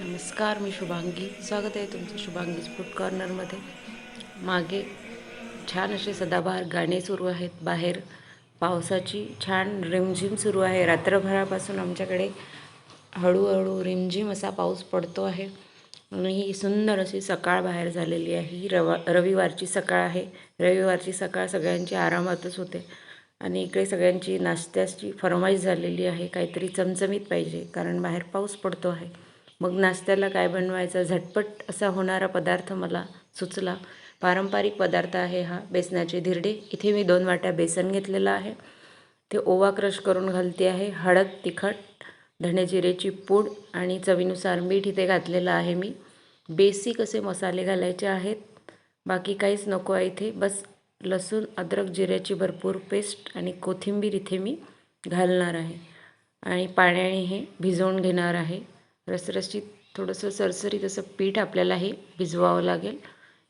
नमस्कार मी शुभांगी. स्वागत आहे तुमचं शुभांगीज फूड कॉर्नरमध्ये मागे छान असे सदाबहार गाणे सुरू आहेत. बाहेर पावसाची छान रिमझिम सुरू आहे. रात्रभरापासून आमच्याकडे हळूहळू रिमझिम असा पाऊस पडतो आहे. आणि ही सुंदर अशी सकाळ बाहेर झालेली आहे. ही रवा रविवारची सकाळ आहे. रविवारची सकाळ सगळ्यांची आरामातच होते. आणि इकडे सगळ्यांची नाश्त्याची फरमाईश झालेली आहे. काहीतरी चमचमीत पाहिजे कारण बाहेर पाऊस पडतो आहे. मग नाश्त्याला काय बनवायचं? झटपट असा होणारा पदार्थ मला सुचला. पारंपरिक पदार्थ आहे हा. बेसनाचे धिरडे. इथे मी दोन वाट्या बेसन घेतलेलं आहे. ते ओवा क्रश करून घालते आहे. हळद तिखट धणे पूड आणि चवीनुसार मीठ इथे घातलेलं आहे मी. बेसिक असे मसाले घालायचे आहेत. बाकी काहीच नको आहे इथे. बस लसूण अद्रक जिऱ्याची भरपूर पेस्ट आणि कोथिंबीर इथे मी घालणार आहे. आणि पाण्याने हे भिजवून घेणार आहे. रसरशीत थोडंसं सरसरीत असं पीठ आपल्याला हे भिजवावं लागेल.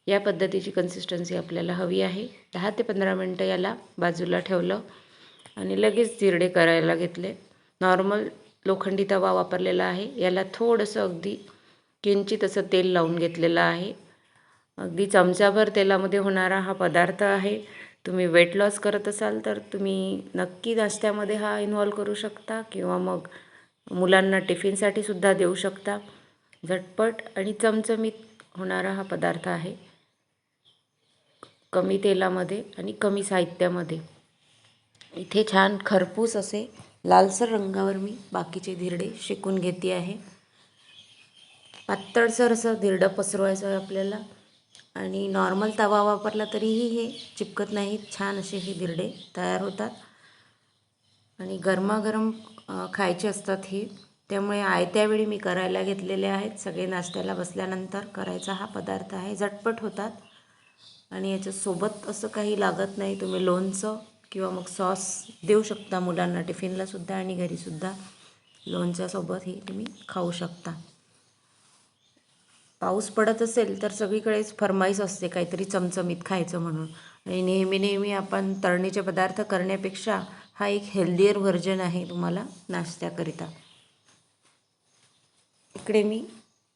या पद्धतीची कन्सिस्टन्सी आपल्याला हवी आहे. दहा ते पंधरा मिनटं याला बाजूला ठेवलं आणि लगेच जिरडे करायला घेतले. नॉर्मल लोखंडी तवा वापरलेला आहे. याला थोडंसं अगदी किंचित असं तेल लावून घेतलेलं आहे. अगदी चमचाभर तेलामध्ये होणारा हा पदार्थ आहे. तुम्ही वेट लॉस करत असाल तर तुम्ही नक्की नाश्त्यामध्ये हा इन्व्हॉल्व करू शकता किंवा मग मुलांना टिफिनसाठी सुद्धा देऊ शकता. झटपट आणि चमचमीत होणारा हा पदार्थ आहे. कमी तेलामध्ये आणि कमी साहित्यामध्ये. इथे छान खरपूस असे लालसर रंगावर मी बाकीचे धिरडे शिकून घेते आहे. पातळसर असं धिरडं पसरवायचं आहे आपल्याला. आणि नॉर्मल तवा वापरला तरीही हे चिपकत नाहीत. छान असे हे धिरडे तयार होतात. आणि गरमागरम खायचे असतात हे. त्यामुळे आयत्या वेळी मी करायला घेतलेले आहेत. सगळे नाश्त्याला बसल्यानंतर करायचा हा पदार्थ आहे. झटपट होतात. आणि याच्यासोबत असं काही लागत नाही. तुम्ही लोणचं किंवा मग सॉस देऊ शकता मुलांना. टिफिनलासुद्धा आणि घरीसुद्धा लोणच्यासोबत हे तुम्ही खाऊ शकता. पाऊस पडत असेल तर सगळीकडेच फरमाईश असते. काहीतरी चमचमीत खायचं म्हणून. आणि नेहमी नेहमी आपण तळणीचे पदार्थ करण्यापेक्षा हा एक हेल्दियर व्हर्जन आहे तुम्हाला नाश्त्याकरिता. इकडे मी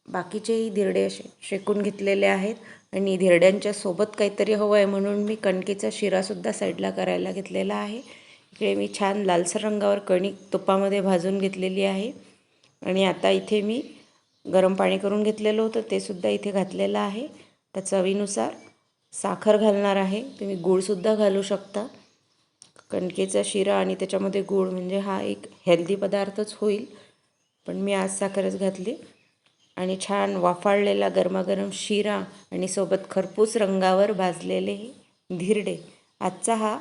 बाकीचेही धिरडे असे शेकून घेतलेले आहेत आणि धिरड्यांच्या सोबत काहीतरी हवं आहे म्हणून मी कणकेचा शिरासुद्धा साईडला करायला घेतलेला आहे. इकडे मी छान लालसर रंगावर कणिक तुपामध्ये भाजून घेतलेली आहे आणि आता इथे मी गरम पाणी करून घेतलेलं होतं ते सुद्धा इथे घातलेलं आहे. त्या चवीनुसार साखर घालणार आहे. तुम्ही गूळसुद्धा घालू शकता. कणकेचा शिरा आणि त्याच्यामध्ये गूळ म्हणजे हा एक हेल्दी पदार्थच होईल. पण मी आज साखरच घातली आणि छान वाफाळलेला गरमागरम शिरा आणि सोबत खरपूस रंगावर भाजलेले धिरडे. आजचा हा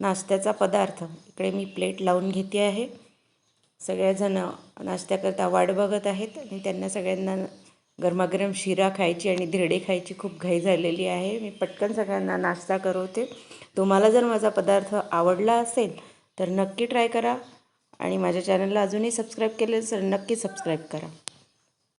नाश्त्याचा पदार्थ. इकडे मी प्लेट लावून घेते आहे. सगळ्याजणं नाश्त्याकरता वाट बघत आहेत आणि त्यांना सगळ्यांना गरमागरम शिरा खायची आणि धिरडे खायची खूप घाई झालेली आहे. मी पटकन सगळ्यांना नाश्ता करवते. तुम्हाला जर माझा पदार्थ आवडला असेल तर नक्की ट्राय करा आणि माझ्या चॅनलला अजूनही सबस्क्राईब केले तर नक्की सबस्क्राईब करा.